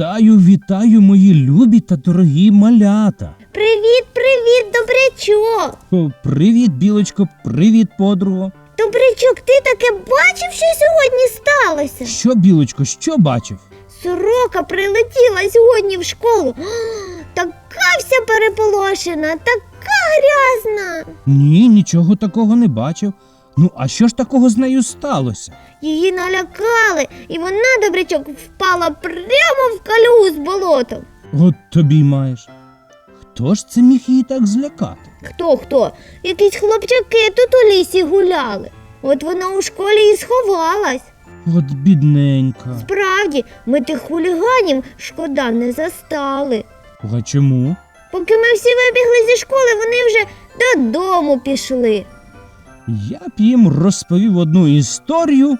Вітаю, вітаю, мої любі та дорогі малята. Привіт, привіт, добрячок! О, привіт, білочко, привіт, подруго. Добрячок, ти таке бачив, що сьогодні сталося? Що, білочко, що бачив? Сорока прилетіла сьогодні в школу. Така вся переполошена, така грязна. Ні, нічого такого не бачив. Ну, а що ж такого з нею сталося? Її налякали, і вона, добрячок, впала прямо в калюгу з болотом. От тобі й маєш. Хто ж це міг її так злякати? Хто хто? Якісь хлопчаки тут у лісі гуляли. От вона у школі і сховалась. От бідненька. Справді, ми тих хуліганів шкода не застали. А чому? Поки ми всі вибігли зі школи, вони вже додому пішли. Я б їм розповів одну історію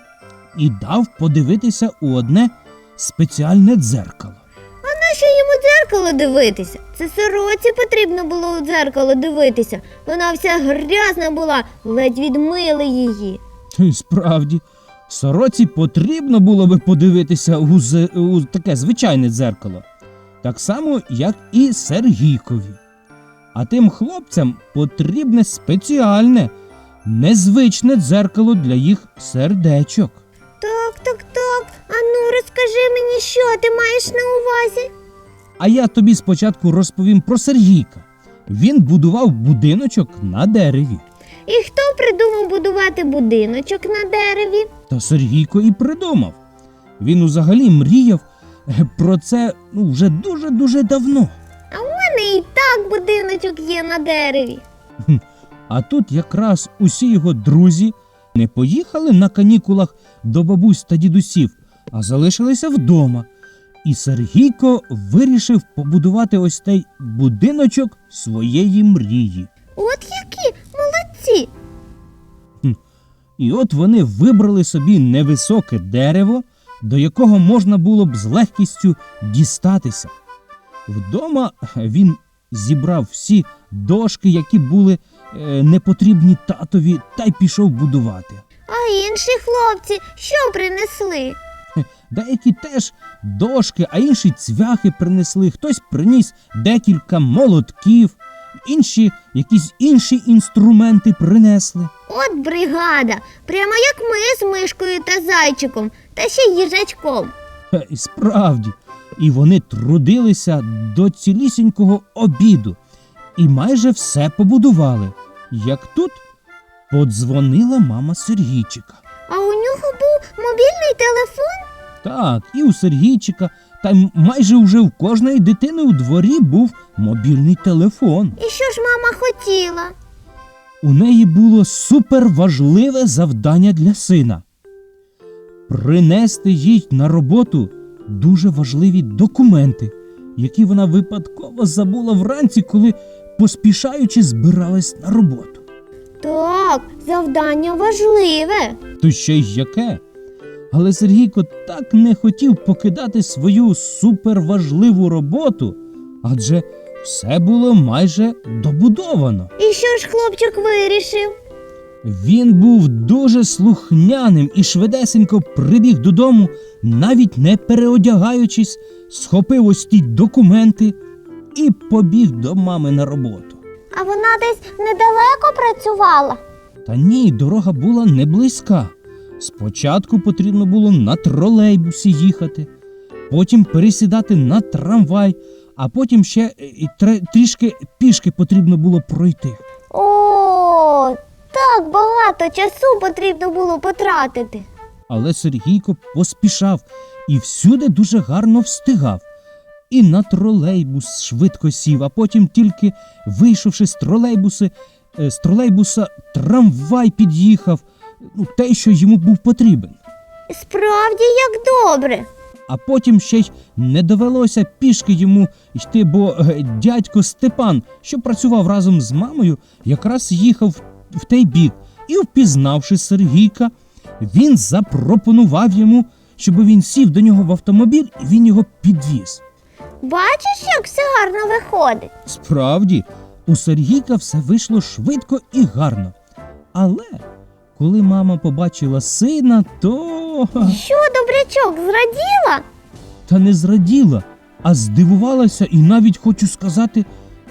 і дав подивитися у одне спеціальне дзеркало. А Нащо їм у дзеркало дивитися? Це сороці потрібно було у дзеркало дивитися. Вона вся грязна була, ледь відмили її. Й Справді, сороці потрібно було би подивитися у, з- у таке звичайне дзеркало, так само, як і Сергійкові. А тим хлопцям потрібне спеціальне, незвичне дзеркало для їх сердечок. Так, так, так. Ану, розкажи мені, що ти маєш на увазі? А я тобі спочатку розповім про Сергійка. Він будував будиночок на дереві. І хто придумав будувати будиночок на дереві? Та Сергійко і придумав. Він взагалі мріяв е, про це ну, вже дуже-дуже давно. А у мене і так будиночок є на дереві. А тут якраз усі його друзі не поїхали на канікулах до бабусь та дідусів, а залишилися вдома. І Сергійко вирішив побудувати ось цей будиночок своєї мрії. От які молодці! І от вони вибрали собі невисоке дерево, до якого можна було б з легкістю дістатися. Вдома він зібрав всі дошки, які були непотрібні татові, та й пішов будувати. А інші хлопці що принесли? Деякі теж дошки, а інші цвяхи принесли, хтось приніс декілька молотків, інші якісь інші інструменти принесли. От бригада, прямо як ми з мишкою та зайчиком, та ще їжачком. Е, І справді, і вони трудилися до цілісінького обіду і майже все побудували. Як тут подзвонила мама Сергійчика. А у нього був мобільний телефон? Так, і у Сергійчика, та й майже вже в кожної дитини у дворі був мобільний телефон. І що ж мама хотіла? У неї було суперважливе завдання для сина принести їй на роботу дуже важливі документи, які вона випадково забула вранці, коли поспішаючи збиралась на роботу. Так, завдання важливе. То ще й яке? Але Сергійко так не хотів покидати свою суперважливу роботу, адже все було майже добудовано. І що ж хлопчик вирішив? Він був дуже слухняним і швидесенько прибіг додому, навіть не переодягаючись, схопив ось ті документи і побіг до мами на роботу. А вона десь недалеко працювала. Та ні, дорога була не близька. Спочатку потрібно було на тролейбусі їхати, потім пересідати на трамвай, а потім ще е, трішки пішки потрібно було пройти. О, так багато часу потрібно було потратити. Але Сергійко поспішав і всюди дуже гарно встигав. І на тролейбус швидко сів, а потім тільки вийшовши з тролейбуси, е, з тролейбуса трамвай під'їхав, ну, те, що йому був потрібен. Справді як добре. А потім ще й не довелося пішки йому йти, бо е, дядько Степан, що працював разом з мамою, якраз їхав в той бік і, впізнавши Сергійка, він запропонував йому, щоб він сів до нього в автомобіль і він його підвіз. Бачиш, як все гарно виходить. Справді, у Сергійка все вийшло швидко і гарно. Але коли мама побачила сина, то. Що, добрячок, зраділа? та не зраділа, а здивувалася і навіть хочу сказати,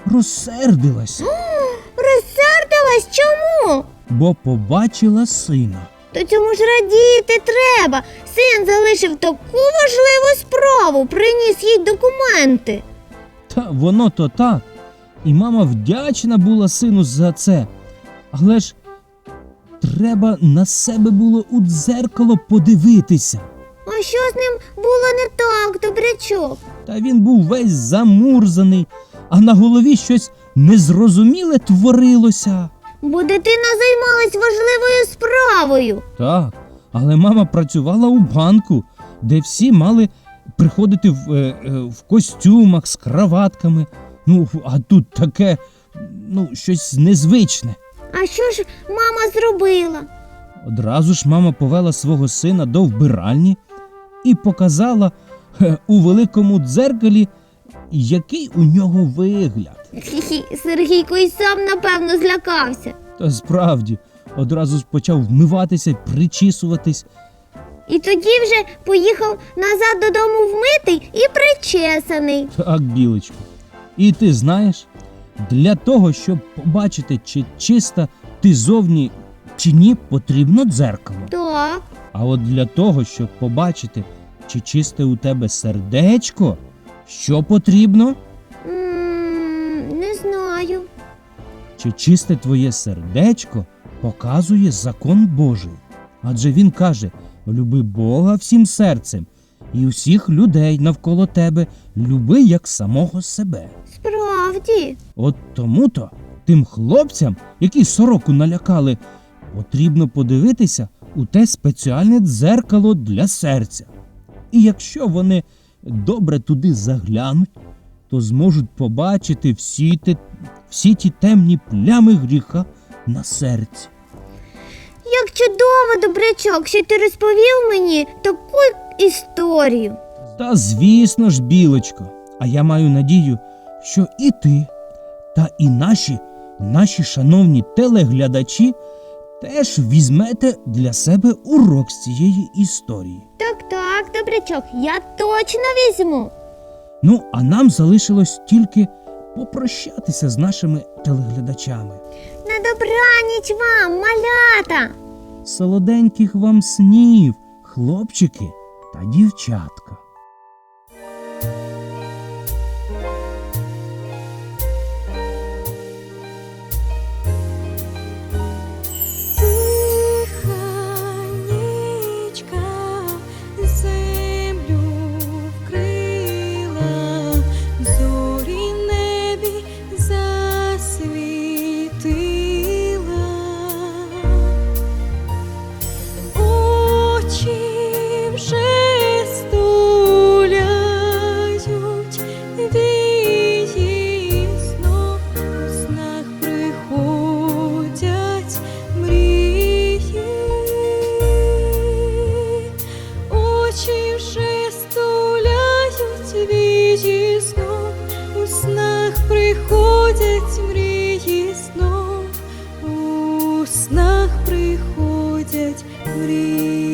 розсердилася, Розсердилась чому? бо побачила сина. То цьому ж радіти треба. Син залишив таку важливу справу, приніс їй документи. Та воно то так. І мама вдячна була сину за це. Але ж треба на себе було у дзеркало подивитися. А що з ним було не так, добрячок? Та він був весь замурзаний, а на голові щось незрозуміле творилося. Бо дитина займалась важливою справою. Так, але мама працювала у банку, де всі мали приходити в, е, е, в костюмах з краватками. Ну, а тут таке, ну, щось незвичне. А що ж мама зробила? Одразу ж мама повела свого сина до вбиральні і показала е, у великому дзеркалі, який у нього вигляд. Хі-хі, Сергійко і сам напевно злякався. Та справді, одразу ж почав вмиватися, причісуватись. І тоді вже поїхав назад додому вмитий і причесаний. Так, білочко. І ти знаєш, для того, щоб побачити, чи чиста ти зовні чи ні, потрібно дзеркало. Так. А от для того, щоб побачити, чи чисте у тебе сердечко, що потрібно? Знаю. Чи чисте твоє сердечко показує закон Божий? Адже він каже: люби Бога всім серцем, і всіх людей навколо тебе люби як самого себе. Справді. От тому-то тим хлопцям, які сороку налякали, потрібно подивитися у те спеціальне дзеркало для серця. І якщо вони добре туди заглянуть, то зможуть побачити всі, те, всі ті темні плями гріха на серці. Як чудово, добрячок, що ти розповів мені таку історію. Та звісно ж, білочко, а я маю надію, що і ти, та і наші, наші шановні телеглядачі теж візьмете для себе урок з цієї історії. Так, так, добрячок, я точно візьму. Ну, а нам залишилось тільки попрощатися з нашими телеглядачами. На добраніч вам, малята! Солоденьких вам снів, хлопчики та дівчатка. beauty.